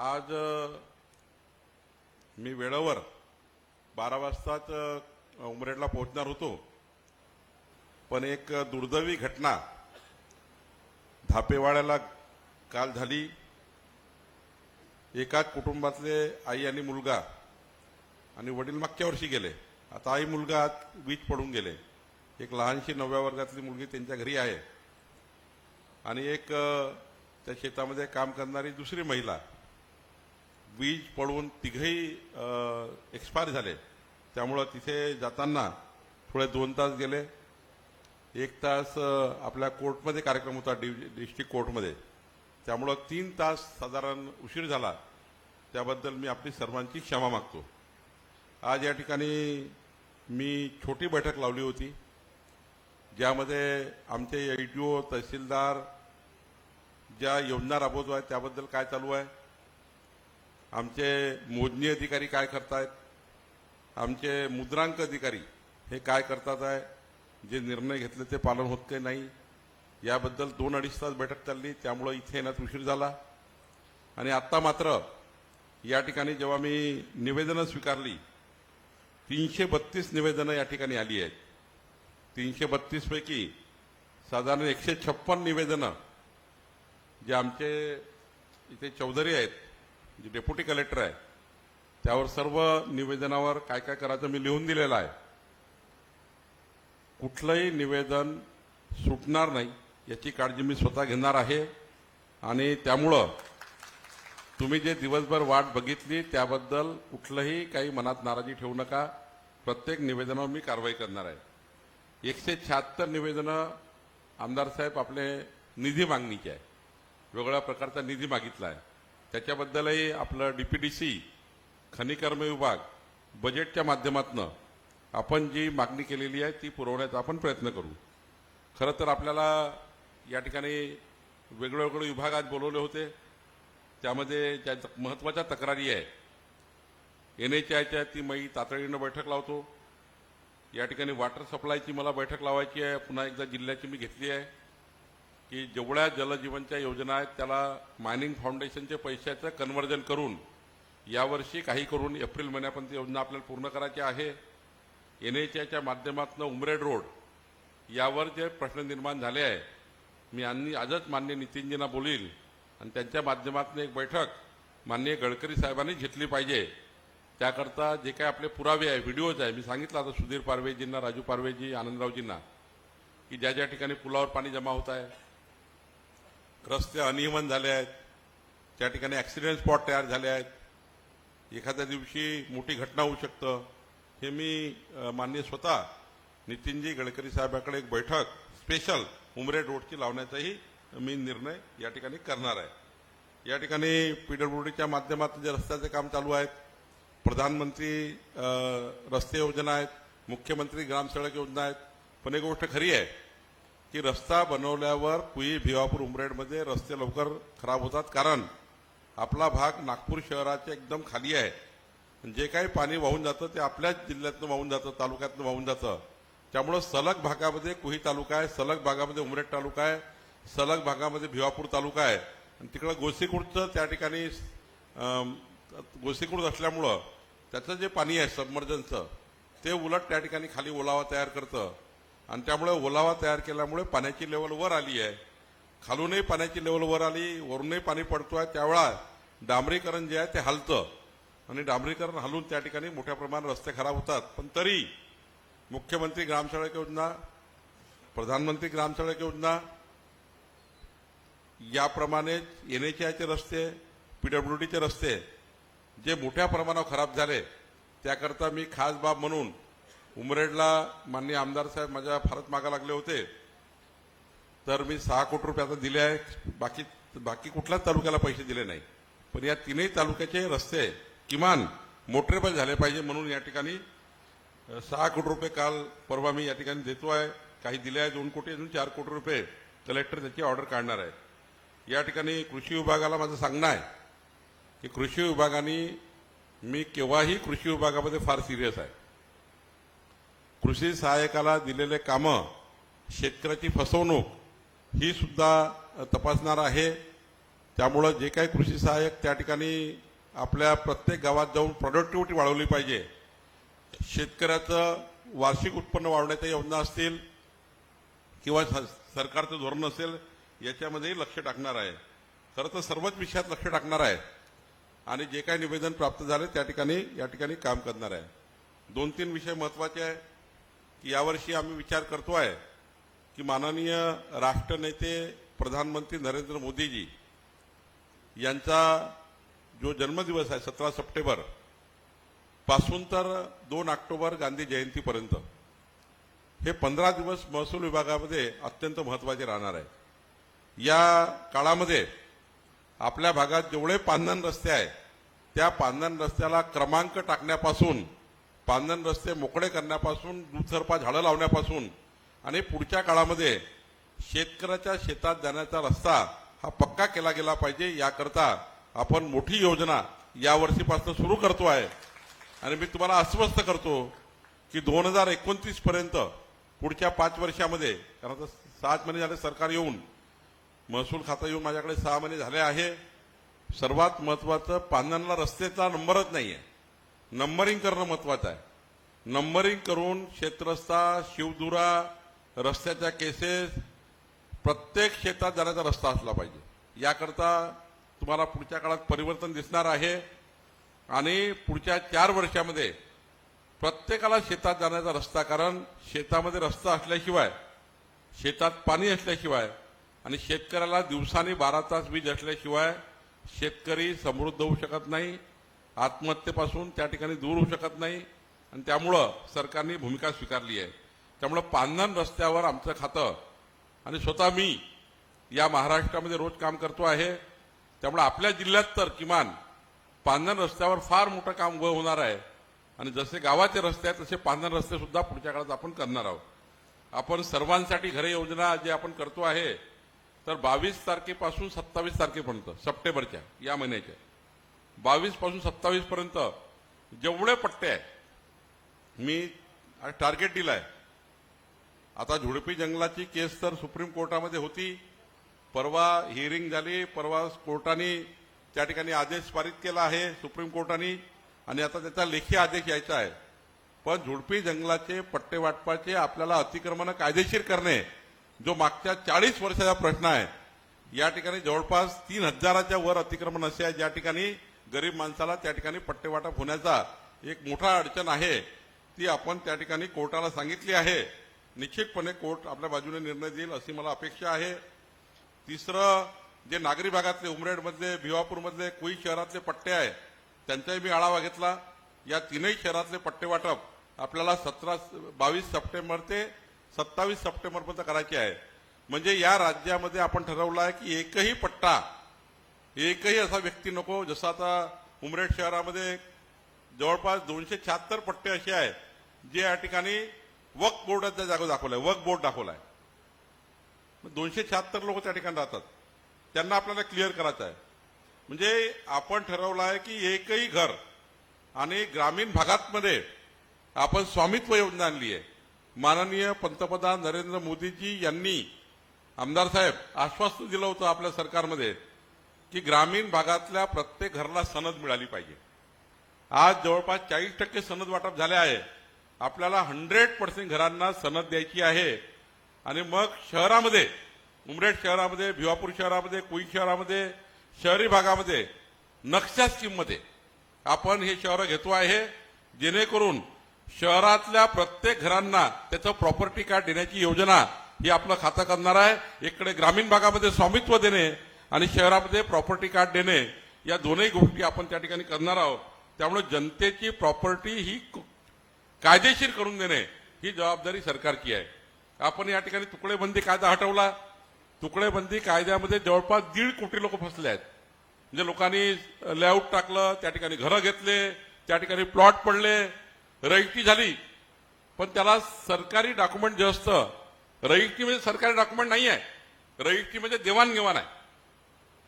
आज मी वेळेवर बारा वाजताच उमरेडला पोहोचणार होतो. पण एक दुर्दैवी घटना धापेवाड्याला काल झाली. एकाच कुटुंबातले आई आणि मुलगा आणि वडील मागच्या वर्षी गेले. आता आई मुलगा आज वीज पडून गेले. एक लहानशी नवव्या वर्गातली मुलगी त्यांच्या घरी आहे. आणि एक त्या शेतामध्ये काम करणारी दुसरी महिला वीज पडून तिघही एक्सपायर झाले. त्यामुळं तिथे जाताना थोडे दोन तास गेले. एक तास आपल्या कोर्टमध्ये कार्यक्रम होता डि डिस्ट्रिक्ट कोर्टमध्ये. त्यामुळं तीन तास साधारण उशीर झाला. त्याबद्दल मी आपली सर्वांची क्षमा मागतो. आज या ठिकाणी मी छोटी बैठक लावली होती ज्यामध्ये आमचे एडीओ तहसीलदार ज्या योजना राबवतो आहे त्याबद्दल काय चालू आहे आमचे मोजणी अधिकारी काय करतायत? आमचे मुद्रांक अधिकारी हे काय करतात आहे? जे निर्णय घेतले ते पालन होत काही नाही. याबद्दल दोन अडीच तास बैठक चालली. त्यामुळं इथे येण्यात उशीर झाला. आणि आत्ता मात्र या ठिकाणी जेव्हा मी निवेदनं स्वीकारली तीनशे बत्तीस निवेदनं या ठिकाणी आली आहेत. तीनशे बत्तीसपैकी साधारण एकशे छप्पन निवेदनं जे आमचे इथे चौधरी आहेत जे डेप्युटी कलेक्टर आहे त्यावर सर्व निवेदनावर काय काय करायचं मी लिहून दिलेलं आहे. कुठलंही निवेदन सुटणार नाही याची काळजी मी स्वतः घेणार आहे. आणि त्यामुळं तुम्ही जे दिवसभर वाट बघितली त्याबद्दल कुठलंही काही मनात नाराजी ठेवू नका. प्रत्येक निवेदनावर मी कारवाई करणार आहे. एकशे शहात्तर निवेदनं आमदार साहेब आपले निधी मागणीचे आहे. वेगळ्या प्रकारचा निधी मागितला आहे. त्याच्याबद्दलही आपलं डीपीडीसी खनिकर्म विभाग बजेटच्या माध्यमातून आपण जी मागणी केलेली आहे ती पुरवण्याचा आपण प्रयत्न करू. खरं तर आपल्याला या ठिकाणी वेगळे वेगळे विभाग आज बोलवले होते. त्यामध्ये ज्या महत्त्वाच्या तक्रारी आहे एन एच आयच्या ती मी तातडीनं बैठक लावतो. या ठिकाणी वॉटर सप्लायची मला बैठक लावायची आहे. पुन्हा एकदा जिल्ह्याची मी घेतली आहे. की जेवढ्या जलजीवनच्या योजना आहेत त्याला मायनिंग फाउंडेशनचे पैशाचं कन्व्हर्जन करून यावर्षी काही करून एप्रिल महिन्यापर्यंत योजना आपल्याला पूर्ण करायची आहे. एन एच आयच्या माध्यमातून उमरेड रोड यावर जे प्रश्न निर्माण झाले आहे मी आणि आजच मान्य नितीनजींना बोलील आणि त्यांच्या माध्यमातून एक बैठक माननीय गडकरी साहेबांनी घेतली पाहिजे. त्याकरता जे काही आपले पुरावे आहे व्हिडिओज आहे मी सांगितलं आता सुधीर पारवेजींना राजू पारवेजी आनंदरावजींना की ज्या ज्या ठिकाणी पुलावर पाणी जमा होत आहे रस्ते अनियमन झाले आहेत. त्या ठिकाणी ॲक्सिडेंट स्पॉट तयार झाले आहेत. एखाद्या दिवशी मोठी घटना होऊ शकतं. हे मी मान्य स्वतः नितीनजी गडकरी साहेबाकडे एक बैठक स्पेशल उमरेड रोडची लावण्याचाही मी निर्णय या ठिकाणी करणार आहे. या ठिकाणी पीडब्ल्यूडीच्या माध्यमातून जे रस्त्याचे काम चालू आहेत प्रधानमंत्री रस्ते योजना आहेत मुख्यमंत्री ग्रामसडक योजना आहेत. पण एक गोष्ट खरी आहे की रस्ता बनवल्यावर कुई भिवापूर उमरेडमध्ये रस्ते लवकर खराब होतात कारण आपला भाग नागपूर शहराच्या एकदम खाली आहे. जे काही पाणी वाहून जातं ते आपल्याच जिल्ह्यातनं वाहून जातं तालुक्यातनं वाहून जातं. त्यामुळं सलग भागामध्ये कुही तालुका आहे सलग भागामध्ये उमरेड तालुका आहे सलग भागामध्ये भिवापूर तालुका आहे. आणि तिकडं गोसीकुडचं त्या ठिकाणी अं, गोसीकुड असल्यामुळं त्याचं जे पाणी आहे सबमर्जनचं ते उलट त्या ठिकाणी खाली ओलावा तयार करतं. आणि त्यामुळे ओलावा तयार केल्यामुळे पाण्याची लेवल वर आली आहे. खालूनही पाण्याची लेवल वर आली वरूनही पाणी पडतोय. त्यावेळा डांबरीकरण जे आहे ते हलतं. आणि डांबरीकरण हलून त्या ठिकाणी मोठ्या प्रमाणात रस्ते खराब होतात. पण तरी मुख्यमंत्री ग्रामसडक योजना प्रधानमंत्री ग्रामसडक योजना याप्रमाणे एन एच आयचे रस्ते पीडब्ल्यूडीचे रस्ते जे मोठ्या प्रमाणावर खराब झाले त्याकरता मी खास बाब म्हणून उमरेडला माननीय आमदार साहेब माझ्या फारच मागा लागले होते. तर मी सहा कोटी रुपये आता दिले आहे बाकी बाकी कुठल्याच तालुक्याला पैसे दिले नाही. पण या तीनही तालुक्याचे रस्ते किमान मोटरेबल झाले पाहिजे म्हणून या ठिकाणी सहा कोटी रुपये काल परवा मी या ठिकाणी देतो आहे. काही दिले आहे दोन कोटी अजून चार कोटी रुपये कलेक्टर त्याची ऑर्डर काढणार आहे. या ठिकाणी कृषी विभागाला माझं सांगणं आहे की कृषी विभागाने मी केव्हाही कृषी विभागामध्ये फार सिरियस आहे. कृषी सहाय्यकाला दिलेले कामं शेतकऱ्याची फसवणूक ही सुद्धा तपासणार आहे. त्यामुळं जे काही कृषी सहाय्यक त्या ठिकाणी आपल्या प्रत्येक गावात जाऊन प्रोडक्टिव्हिटी वाढवली पाहिजे. शेतकऱ्याचं वार्षिक उत्पन्न वाढवण्याच्या योजना असतील किंवा स- सरकारचं धोरण असेल याच्यामध्येही लक्ष टाकणार आहे. खरं तर सर्वच विषयात लक्ष टाकणार आहे. आणि जे काही निवेदन प्राप्त झाले त्या ठिकाणी या ठिकाणी काम करणार आहे. दोन तीन विषय महत्त्वाचे आहे. की यावर्षी आम्ही विचार करतो आहे की माननीय राष्ट्रनेते प्रधानमंत्री नरेंद्र मोदीजी यांचा जो जन्मदिवस आहे सतरा सप्टेंबरपासून तर दोन ऑक्टोबर गांधी जयंतीपर्यंत हे पंधरा दिवस महसूल विभागामध्ये अत्यंत महत्त्वाचे राहणार आहे. या काळामध्ये आपल्या भागात जेवढे पांधन रस्ते आहे त्या पांधन रस्त्याला क्रमांक टाकण्यापासून पांदन रस्ते मोकळे करण्यापासून दुसरपा झाडं लावण्यापासून आणि पुढच्या काळामध्ये शेतकऱ्याच्या शेतात जाण्याचा रस्ता हा पक्का केला गेला पाहिजे. याकरता आपण मोठी योजना या वर्षीपासून सुरू करतो आहे. आणि मी तुम्हाला अस्वस्थ करतो की दोन हजार एकोणतीस पर्यंत पुढच्या पाच वर्षामध्ये कारण आता सात महिने झाले सरकार येऊन महसूल खातं येऊन माझ्याकडे सहा महिने झाले आहे. सर्वात महत्वाचं पांधनला रस्त्याचा नंबरच नाही आहे नंबरिंग करणं महत्वाचं आहे. नंबरिंग करून शेतरस्ता शिवदुरा रस्त्याच्या केसेस प्रत्येक शेतात जाण्याचा रस्ता असला पाहिजे. याकरता तुम्हाला पुढच्या काळात परिवर्तन दिसणार आहे आणि पुढच्या चार वर्षामध्ये प्रत्येकाला शेतात जाण्याचा रस्ता कारण शेतामध्ये रस्ता असल्याशिवाय शेतात पाणी असल्याशिवाय आणि शेतकऱ्याला दिवसानी बारा तास वीज असल्याशिवाय शेतकरी समृद्ध होऊ शकत नाही. आत्महत्येपासून त्या ठिकाणी दूर होऊ शकत नाही आणि त्यामुळं सरकारने भूमिका स्वीकारली आहे. त्यामुळं पांधन रस्त्यावर आमचं खातं आणि स्वतः मी या महाराष्ट्रामध्ये रोज काम करतो आहे. त्यामुळे आपल्या जिल्ह्यात तर किमान पांधन रस्त्यावर फार मोठं काम उभं होणार आहे. आणि जसे गावाचे रस्ते आहेत तसे पांधन रस्ते सुद्धा पुढच्या काळात आपण करणार आहोत. आपण सर्वांसाठी घरे योजना जे आपण करतो आहे तर बावीस तारखेपासून सत्तावीस तारखेपर्यंत सप्टेंबरच्या या महिन्याच्या. बावीसपासून सत्तावीस पर्यंत जेवढे पट्टे आहे मी टार्गेट दिलाय. आता झुडपी जंगलाची केस तर सुप्रीम कोर्टामध्ये होती. परवा हिअरिंग झाली परवा कोर्टाने त्या ठिकाणी आदेश पारित केला आहे सुप्रीम कोर्टाने आणि आता त्याचा लेखी आदेश यायचा आहे. पण झुडपी जंगलाचे पट्टे वाटपाचे आपल्याला अतिक्रमण कायदेशीर करणे जो मागच्या चाळीस वर्षाचा प्रश्न आहे या ठिकाणी जवळपास तीन हजाराच्या वर अतिक्रमण असे आहे ज्या ठिकाणी गरीब माणसाला त्या ठिकाणी पट्टेवाटप होण्याचा एक मोठा अडचण आहे ती आपण त्या ठिकाणी कोर्टाला सांगितली आहे. निश्चितपणे कोर्ट आपल्या बाजूने निर्णय देईल अशी मला अपेक्षा आहे. तिसरं जे नागरी भागातले उमरेडमधले भिवापूरमधले कुई शहरातले पट्टे आहे त्यांचाही मी आढावा घेतला. या तीनही शहरातले पट्टे वाटप आपल्याला सतरा बावीस सप्टेंबर ते सत्तावीस सप्टेंबरपर्यंत करायचे आहे. म्हणजे या राज्यामध्ये आपण ठरवलं आहे की एकही पट्टा एकही असा व्यक्ती नको जसं आता उमरेड शहरामध्ये जवळपास दोनशे शहात्तर पट्टे असे आहेत जे या ठिकाणी वक बोर्डाचा जागा दाखवलाय वक बोर्ड दाखवलाय. दोनशे शहात्तर लोक त्या ठिकाणी राहतात. त्यांना आपल्याला क्लिअर करायचं आहे. म्हणजे आपण ठरवलं आहे की एकही घर आणि ग्रामीण भागातमध्ये आपण स्वामित्व योजना आणली आहे. माननीय पंतप्रधान नरेंद्र मोदीजी यांनी आमदार साहेब आश्वासन दिलं होतं आपल्या सरकारमध्ये की ग्रामीण भागातल्या प्रत्येक घराला सनद मिळाली पाहिजे. आज जवळपास चाळीस टक्के सनद वाटप झाले आहे. आपल्याला हंड्रेड पर्सेंट घरांना सनद द्यायची आहे. आणि मग शहरामध्ये उमरेड शहरामध्ये भिवापूर शहरामध्ये कुई शहरामध्ये शहरी भागामध्ये नक्षा स्कीममध्ये आपण हे शहरं घेतो आहे जेणेकरून शहरातल्या प्रत्येक घरांना त्याचं प्रॉपर्टी कार्ड देण्याची योजना ही आपलं खातं करणार आहे. इकडे ग्रामीण भागामध्ये स्वामित्व देणे आणि शहरामध्ये प्रॉपर्टी कार्ड देणे या दोनही गोष्टी आपण त्या ठिकाणी करणार आहोत. त्यामुळे जनतेची प्रॉपर्टी ही कायदेशीर करून देणे ही जबाबदारी सरकारची आहे. आपण या ठिकाणी तुकडेबंदी कायदा हटवला. तुकडेबंदी कायद्यामध्ये जवळपास दीड कोटी लोक फसले आहेत. म्हणजे लोकांनी लेआउट टाकलं त्या ठिकाणी घरं घेतले त्या ठिकाणी प्लॉट पडले रहिती झाली. पण त्याला सरकारी डॉक्युमेंट जे असतं रहिती म्हणजे सरकारी डॉक्युमेंट नाही आहे रहिती म्हणजे देवाणघेवाण आहे.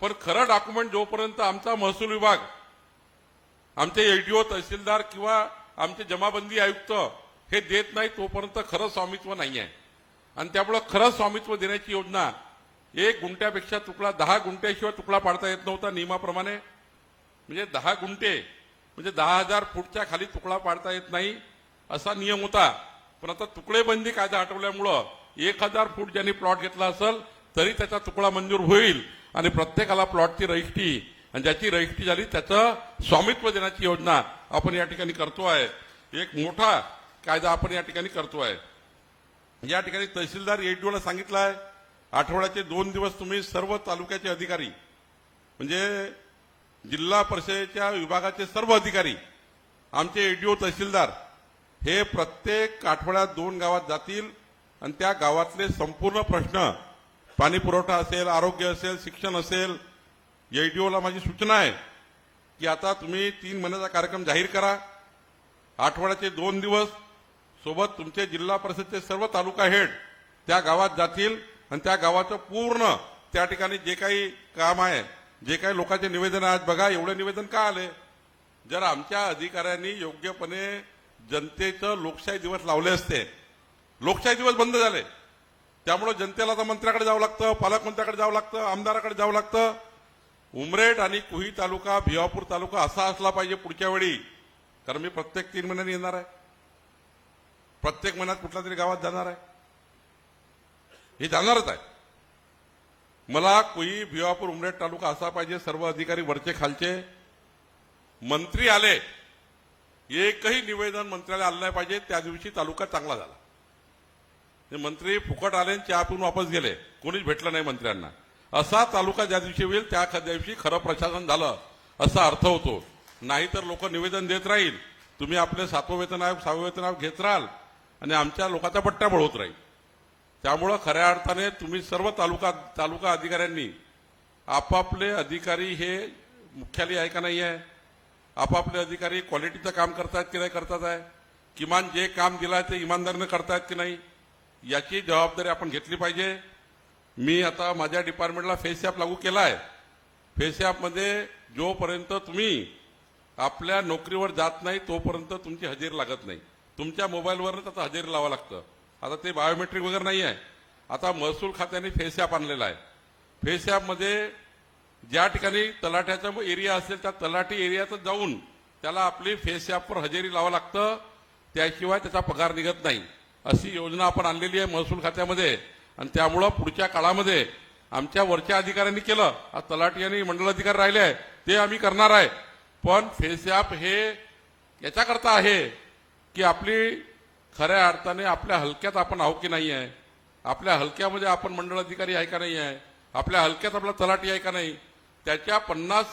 पण खरं डॉक्युमेंट जोपर्यंत आमचा महसूल विभाग आमचे एलडीओ तहसीलदार किंवा आमचे जमाबंदी आयुक्त हे देत नाही तोपर्यंत खरं स्वामित्व नाही आहे आणि त्यामुळं खरं स्वामित्व देण्याची योजना एक गुंट्यापेक्षा तुकडा दहा गुंट्याशिवाय तुकडा पाडता येत नव्हता नियमाप्रमाणे. म्हणजे दहा गुंठे म्हणजे दहा हजार फूटच्या खाली तुकडा पाडता येत नाही असा नियम होता. पण आता तुकडेबंदी कायदा हटवल्यामुळं एक हजार फूट ज्यांनी प्लॉट घेतला असेल तरी त्याचा तुकडा मंजूर होईल आणि प्रत्येकाला प्लॉटची रजिस्ट्री आणि ज्याची रजिस्ट्री झाली त्याचं स्वामित्व देण्याची योजना आपण या ठिकाणी करतो आहे. एक मोठा कायदा आपण या ठिकाणी करतो आहे. या ठिकाणी तहसीलदार येडीओला सांगितलं आहे आठवड्याचे दोन दिवस तुम्ही सर्व तालुक्याचे अधिकारी म्हणजे जिल्हा परिषदेच्या विभागाचे सर्व अधिकारी आमचे एडीओ तहसीलदार हे प्रत्येक आठवड्यात दोन गावात जातील. आणि त्या गावातले संपूर्ण प्रश्न पाणी पुरवठा असेल आरोग्य असेल शिक्षण असेल एडीओला माझी सूचना आहे की आता तुम्ही तीन महिन्याचा कार्यक्रम जाहीर करा. आठवड्याचे दोन दिवस सोबत तुमचे जिल्हा परिषदचे सर्व तालुका हेड त्या गावात जातील आणि त्या गावाचं पूर्ण त्या ठिकाणी जे काही काम आहे जे काही लोकांचे निवेदन आहेत बघा एवढे निवेदन का आले? जर आमच्या अधिकाऱ्यांनी योग्यपणे जनतेचं लोकशाही दिवस लावले असते लोकशाही दिवस बंद झाले. त्यामुळे जनतेला आता मंत्र्याकडे जावं लागतं पालकमंत्र्याकडे जावं लागतं आमदाराकडे जावं लागतं. उमरेड आणि कुही तालुका भिवापूर तालुका असा असला पाहिजे पुढच्या वेळी. कारण मी प्रत्येक तीन महिन्यांनी येणार आहे. प्रत्येक महिन्यात कुठल्या तरी गावात जाणार आहे. हे जाणारच आहे. मला कुई भिवापूर उमरेड तालुका असा पाहिजे सर्व अधिकारी वरचे खालचे. मंत्री आले एकही निवेदन मंत्र्याला आलं नाही पाहिजे त्या दिवशी तालुका चांगला झाला. मंत्री फुकट आले आणि चहा पिऊन वापस गेले. कोणीच भेटलं नाही मंत्र्यांना. असा तालुका ज्या दिवशी होईल त्या दिवशी खरं प्रशासन झालं असा अर्थ होतो. नाहीतर लोक निवेदन देत राहील. तुम्ही आपले सातवं वेतन आयोग सहावं वेतन आयोग घेत राहाल आणि आमच्या लोकांचा पट्ट्या होत राहील. त्यामुळं खऱ्या अर्थाने तुम्ही सर्व तालुका तालुका अधिकाऱ्यांनी आपापले अधिकारी हे मुख्यालय आहे का नाही आहे? आपापले अधिकारी क्वालिटीचं काम करतायत की नाही करतात आहे? किमान जे काम दिलं आहे ते इमानदारीनं करतायत की नाही? याची जबाबदारी आपण घेतली पाहिजे. मी आता माझ्या डिपार्टमेंटला फेस ॲप लागू केला आहे फेस ॲपमध्ये जोपर्यंत तुम्ही आपल्या नोकरीवर जात नाही तोपर्यंत तुमची हजेरी लागत नाही. तुमच्या मोबाईलवरच आता हजेरी लावा लागतं. आता ते बायोमेट्रिक वगैरे नाही आहे. आता महसूल खात्याने फेस ॲप आणलेला आहे. फेस ॲपमध्ये ज्या ठिकाणी तलाठ्याचा एरिया असेल त्या तलाठी एरियात जाऊन त्याला आपली फेस ॲपवर हजेरी लावा लागतं. त्याशिवाय त्याचा पगार निघत नाही. अशी योजना आपण आणलेली आहे महसूल खात्यामध्ये. आणि त्यामुळं पुढच्या काळामध्ये आमच्या वरच्या अधिकाऱ्यांनी केलं. आज तलाठी आणि मंडलाधिकारी राहिले आहे. ते आम्ही करणार आहे. पण फेस ॲप हे याच्याकरता आहे की आपली खऱ्या अर्थाने आपल्या हलक्यात आपण आहो की नाही आहे? आपल्या हलक्यामध्ये आपण मंडळ अधिकारी आहे का नाही आहे? आपल्या हलक्यात आपला तलाठी आहे का नाही? त्याच्या पन्नास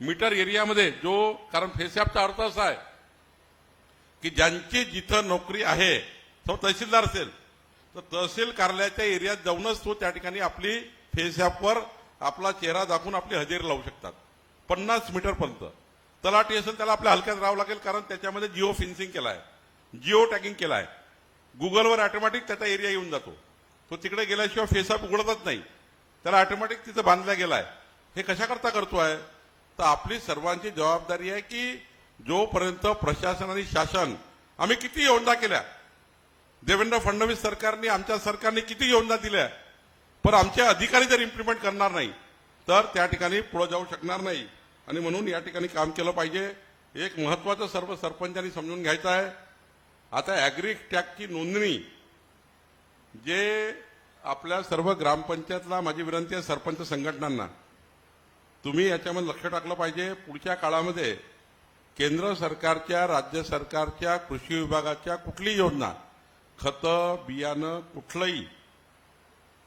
मीटर एरियामध्ये जो कारण फेसॲपचा अर्थ असा आहे की ज्यांची जिथं नोकरी आहे तो तहसीलदार असेल. तर तहसील कार्यालयाच्या एरियात जाऊनच तो त्या ठिकाणी आपली फेसॲपवर आपला चेहरा दाखवून आपली हजेरी लावू शकतात. पन्नास मीटरपर्यंत तलाठी असेल त्याला आपल्या हलक्यात राहावं लागेल कारण त्याच्यामध्ये जिओ फिन्सिंग केलं आहे जिओ टॅगिंग केला आहे गुगलवर ऑटोमॅटिक त्याचा एरिया येऊन जातो. तो तिकडे गेल्याशिवाय फेसअप उघडतच नाही. त्याला ऑटोमॅटिक तिथं बांधला गेलाय. हे कशाकरता करतो आहे? तर आपली सर्वांची जबाबदारी आहे की जोपर्यंत प्रशासन आणि शासन आम्ही किती योजना केल्या देवेंद्र फडणवीस सरकारने आमच्या सरकारने किती योजना दिल्या? पण आमचे अधिकारी जर इम्प्लिमेंट करणार नाही तर त्या ठिकाणी पुढे जाऊ शकणार नाही. आणि म्हणून या ठिकाणी काम केलं पाहिजे. एक महत्वाचं सर्व सरपंचांनी समजून घ्यायचं आहे. आता ॲग्री टॅगची नोंदणी जे आपल्या सर्व ग्रामपंचायतला माझी विनंती आहे सरपंच संघटनांना. तुम्ही याच्यामध्ये लक्ष टाकलं पाहिजे. पुढच्या काळामध्ये केंद्र सरकारच्या राज्य सरकारच्या कृषी विभागाच्या कुठली योजना खतं बियाणं कुठलंही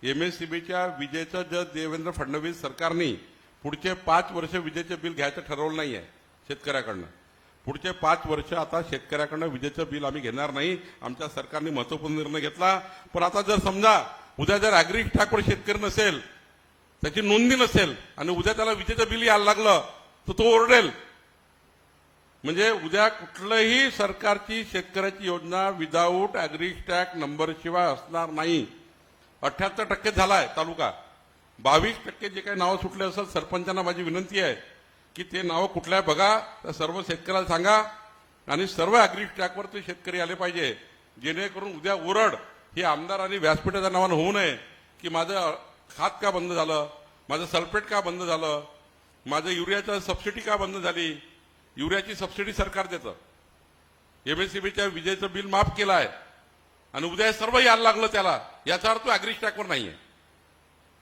एमएससीबीच्या विजेचं जर देवेंद्र फडणवीस सरकारने पुढचे पाच वर्ष विजेचे बिल घ्यायचं ठरवलं नाही आहे शेतकऱ्याकडनं. पुढचे पाच वर्ष आता शेतकऱ्याकडनं विजेचं बिल आम्ही घेणार नाही. आमच्या सरकारने महत्त्वपूर्ण निर्णय घेतला. पण आता जर समजा उद्या जर अॅग्री ठाकूर शेतकरी नसेल त्याची नोंदणी नसेल आणि उद्या त्याला विजेचं बिल यायला लागलं तर तो ओरडेल. म्हणजे उद्या कुठलंही सरकारची शेतकऱ्याची योजना विदाऊट अॅग्री टॅग नंबर शिवाय असणार नाही. अठ्याहत्तर टक्के झालाय तालुका. बावीस टक्के जे काही नावं सुटले असतात सरपंचांना माझी विनंती आहे की ते नावं कुठल्या बघा तर सर्व शेतकऱ्याला सांगा आणि सर्व अॅग्री टॅगवर ते शेतकरी आले पाहिजे. जेणेकरून उद्या ओरड ही आमदार आणि व्यासपीठाच्या नावानं होऊ नये की माझं खात का बंद झालं माझं सल्फेट का बंद झालं माझं युरियाचं सबसिडी का बंद झाली युरियाची सबसिडी सरकार देतं. एमएससीबीच्या विजेचं बिल माफ केलं आहे. आणि उद्या सर्व यायला लागलं त्याला. याचा अर्थ अॅग्री नाही आहे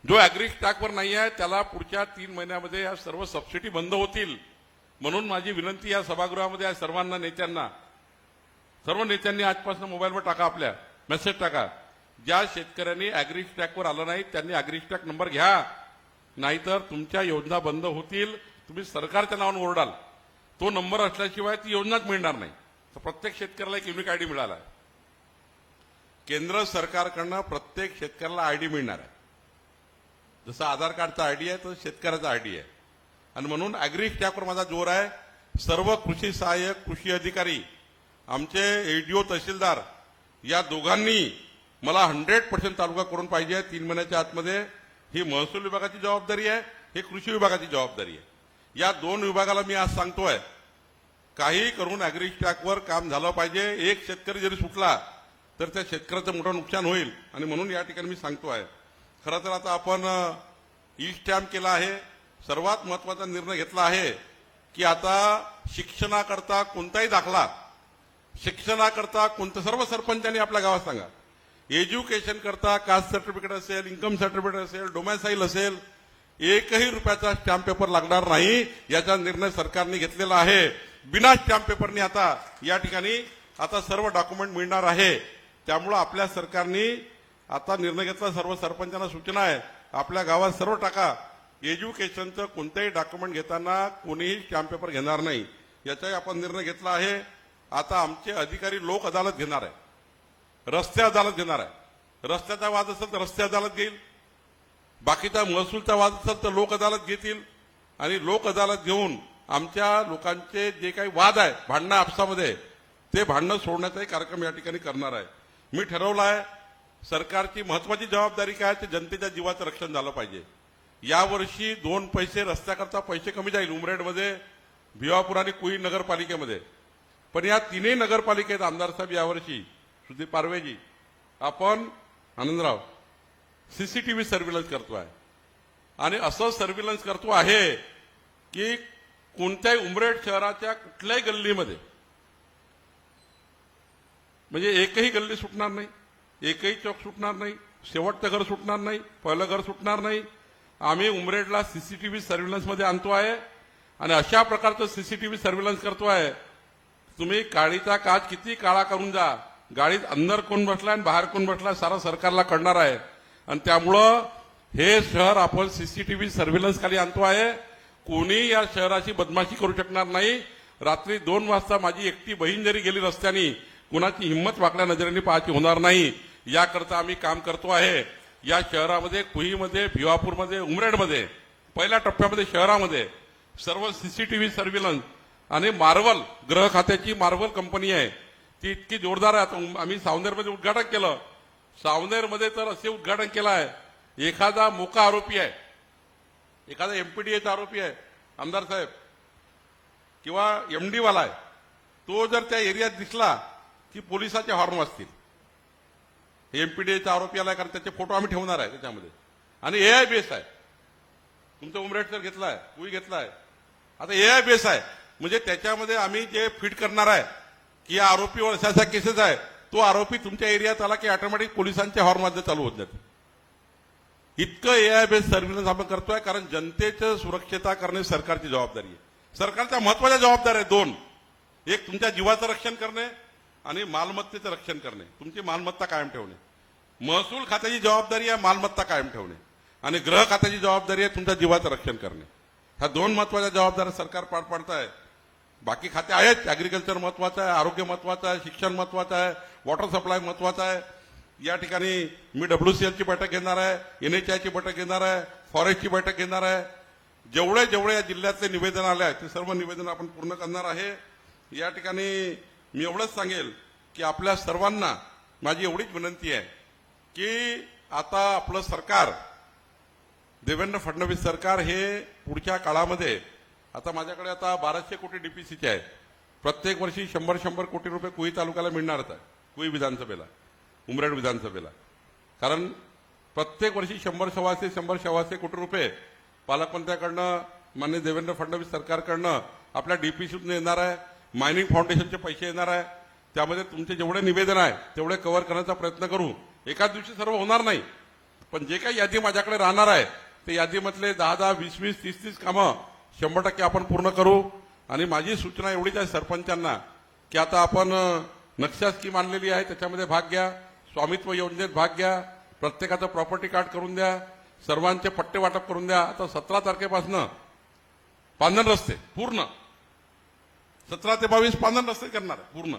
जो अॅग्री टॅकवर नाही आहे त्याला पुढच्या तीन महिन्यामध्ये या सर्व सबसिडी बंद होतील. म्हणून माझी विनंती या सभागृहामध्ये आहे सर्वांना नेत्यांना. सर्व नेत्यांनी आजपासून मोबाईलवर टाका आपल्या. मेसेज टाका. ज्या शेतकऱ्यांनी अॅग्री टॅकवर आलं नाही त्यांनी अॅग्री टॅक नंबर घ्या. नाहीतर तुमच्या योजना बंद होतील. तुम्ही सरकारच्या नावानं ओरडाल. तो नंबर असल्याशिवाय ती योजनाच मिळणार नाही. तर प्रत्येक शेतकऱ्याला एक युनिक आयडी मिळाला. आहे केंद्र सरकारकडनं प्रत्येक शेतकऱ्याला आयडी मिळणार आहे. जसं आधार कार्डचा आयडी आहे तसं शेतकऱ्याचा आयडी आहे. आणि म्हणून अॅग्री स्टॅकवर माझा जोर आहे. सर्व कृषी सहाय्यक कृषी अधिकारी आमचे एडीओ तहसीलदार या दोघांनी मला हंड्रेड पर्सेंट तालुका करून पाहिजे. तीन महिन्याच्या आतमध्ये ही महसूल विभागाची जबाबदारी आहे ही कृषी विभागाची जबाबदारी आहे. या दोन विभागाला मी आज सांगतोय. काही करून अॅग्रीस्टॅकवर काम झालं पाहिजे. एक शेतकरी जरी सुटला तर त्या शेतकऱ्याचं मोठं नुकसान होईल. आणि म्हणून या ठिकाणी मी सांगतो आहे खरं तर आता आपण ई स्टॅम्प केला आहे. सर्वात महत्त्वाचा निर्णय घेतला आहे की आता शिक्षणाकरता कोणताही दाखला शिक्षणाकरता कोणतं सर्व सरपंचांनी आपल्या गावात सांगा. एज्युकेशन करता कास्ट सर्टिफिकेट असेल इन्कम सर्टिफिकेट असेल डोमॅसाईल असेल एकही रुपयाचा स्टॅम्प पेपर लागणार नाही याचा निर्णय सरकारने घेतलेला आहे. बिना स्टॅम्प पेपरने आता या ठिकाणी आता सर्व डॉक्युमेंट मिळणार आहे. त्यामुळं आपल्या सरकारने आता निर्णय घेतला सर्व सरपंचांना सूचना आहे. आपल्या गावात सर्व टाका. एज्युकेशनचं कोणतेही डॉक्युमेंट घेताना कोणीही स्टॅम्प पेपर घेणार नाही. याचाही आपण निर्णय घेतला आहे. आता आमचे अधिकारी लोक अदालत घेणार आहे. रस्ते अदालत घेणार आहे. रस्त्याचा वाद असेल तर रस्ते अदालत घेईल. बाकीचा महसूलचा वाद असेल तर लोक अदालत घेतील. आणि लोक अदालत घेऊन आमच्या लोकांचे जे काही वाद आहे भांडणं आपसामध्ये ते भांडणं सोडण्याचाही कार्यक्रम या ठिकाणी करणार आहे. मी ठरवलं आहे सरकारची महत्वाची जबाबदारी काय ते जनतेच्या जीवाचं रक्षण झालं पाहिजे. यावर्षी दोन पैसे रस्त्याकरता पैसे कमी जाईल उमरेडमध्ये भिवापूर आणि कुई नगरपालिकेमध्ये. पण या तिन्ही नगरपालिकेत आमदार साहेब यावर्षी सुधीर पारवेजी आपण आनंदराव सीसीटीव्ही सर्व्हिलन्स करतो आहे आणि असं सर्व्हिलन्स करतो आहे की कोणत्याही उमरेड शहराच्या कुठल्याही गल्लीमध्ये. म्हणजे एकही गल्ली सुटणार नाही. एकही चौक सुटणार नाही. शेवटचं घर सुटणार नाही. पहिलं घर सुटणार नाही. आम्ही उमरेडला सीसीटीव्ही सर्व्हिलन्समध्ये आणतो आहे. आणि अशा प्रकारचं सीसीटीव्ही सर्व्हिलन्स करतो आहे. तुम्ही गाडीचा काच किती काळा करून जा. गाडीत अंदर कोण बसलाय आणि बाहेर कोण बसलाय सारा सरकारला कळणार आहे. आणि त्यामुळं हे शहर आपण सीसीटीव्ही सर्व्हिलन्स खाली आणतो आहे. कोणी या शहराची बदमाशी करू शकणार नाही. रात्री दोन वाजता माझी एकटी बहीण जरी गेली रस्त्याने कुणाची हिंमत वाकड्या नजरेने पाहायची होणार नाही. याकरता आम्ही काम करतो आहे. या शहरामध्ये कुहीमध्ये भिवापूरमध्ये उमरेडमध्ये पहिल्या टप्प्यामध्ये शहरामध्ये सर्व सीसीटीव्ही सर्व्हिलन्स आणि मार्वल ग्रह खात्याची मार्वल कंपनी आहे. ती इतकी जोरदार आहे. आता आम्ही सावनेरमध्ये उद्घाटन केलं. सावनेरमध्ये तर असे उद्घाटन केलं आहे एखादा मोका आरोपी आहे. एखादा एमपीडीएचा आरोपी आहे आमदार साहेब. किंवा एमडीवाला आहे. तो जर त्या एरियात दिसला की पोलिसाचे हॉर्न वाजतील. एमपीडीएचा आरोपी आला कारण त्याचे फोटो आम्ही ठेवणार आहे त्याच्यामध्ये. आणि ए आय बेस आहे. तुमचं उमरेट सर घेतलाय कुई घेतलाय. आता ए आय बेस आहे. म्हणजे त्याच्यामध्ये आम्ही जे फिट करणार आहे की या आरोपीवर अशा अशा केसेस आहे तो आरोपी तुमच्या एरियात आला की ऑटोमॅटिक पोलिसांचे हॉर्मध्ये चालू होत जाते. इतकं ए आय बेस सर्व्हिलन्स आपण करतोय कारण जनतेचं सुरक्षता करणे सरकारची जबाबदारी आहे. सरकारच्या महत्त्वाच्या जबाबदाऱ्या आहेत दोन. एक तुमच्या जीवाचं रक्षण करणे आणि मालमत्तेचं रक्षण करणे. तुमची मालमत्ता कायम ठेवणे. महसूल खात्याची जबाबदारी आहे मालमत्ता कायम ठेवणे. आणि ग्रह खात्याची जबाबदारी आहे तुमच्या जीवाचं रक्षण करणे. ह्या दोन महत्त्वाच्या जबाबदाऱ्या सरकार पार पाडत आहे बाकी खाते आहेत अॅग्रिकल्चर महत्वाचं आहे आरोग्य महत्वाचं आहे शिक्षण महत्वाचं आहे वॉटर सप्लाय महत्त्वाचा आहे. या ठिकाणी मी डब्ल्यूसीएलची बैठक घेणार आहे एनएचआयची बैठक घेणार आहे फॉरेस्टची बैठक घेणार आहे. जेवढे जेवढे या जिल्ह्यातले निवेदन आले आहे ते सर्व निवेदन आपण पूर्ण करणार आहे. या ठिकाणी मी एवढंच सांगेल की आपल्या सर्वांना माझी एवढीच विनंती आहे की आता आपलं सरकार देवेंद्र फडणवीस सरकार हे पुढच्या काळामध्ये आता माझ्याकडे आता बाराशे कोटी डीपीसीचे आहे प्रत्येक वर्षी शंभर शंभर कोटी रुपये कुही तालुक्याला मिळणारच आहे कुई विधानसभेला उमरेड विधानसभेला. कारण प्रत्येक वर्षी शंभर सव्वाशे शंभर सव्वाशे कोटी रुपये पालकमंत्र्याकडनं मान्य देवेंद्र फडणवीस सरकारकडनं आपल्या डीपीसीतून येणार आहे मायनिंग फाउंडेशनचे पैसे येणार आहे. त्यामध्ये तुमचे जेवढे निवेदन आहे तेवढे कव्हर करण्याचा प्रयत्न करू. एकाच दिवशी सर्व होणार नाही. पण जे काही यादी माझ्याकडे राहणार आहे ते यादीमधले दहा दहा वीस वीस तीस तीस कामं शंभर टक्के आपण पूर्ण करू. आणि माझी सूचना एवढीच आहे सरपंचांना की आता आपण नक्षा स्कीम आणलेली आहे त्याच्यामध्ये भाग घ्या. स्वामित्व योजनेत भाग घ्या. प्रत्येकाचं प्रॉपर्टी कार्ड करून द्या. सर्वांचे पट्टे वाटप करून द्या. आता सतरा तारखेपासनं पांधन रस्ते पूर्ण. सतरा ते बावीस पांधन रस्ते करणार आहे पूर्ण.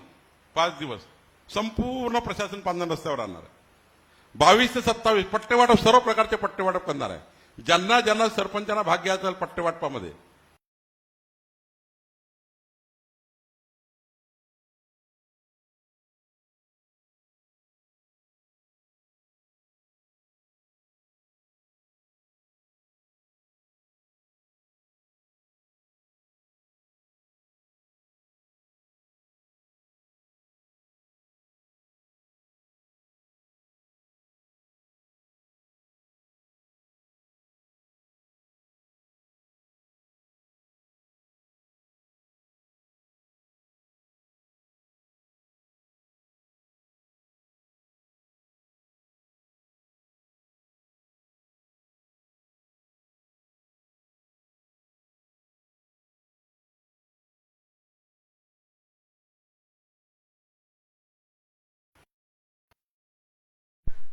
पाच दिवस. संपूर्ण प्रशासन पांधन रस्त्यावर आणणार आहे. बावीस ते सत्तावीस पट्टेवाटप सर्व प्रकारचे पट्टेवाटप करणार आहे. ज्यांना ज्यांना सरपंचांना भाग घ्यायचा आहे पट्टेवाटपामध्ये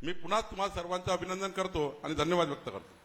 मी पुन्हा तुम्हाला सर्वांचं अभिनंदन करतो आणि धन्यवाद व्यक्त करतो.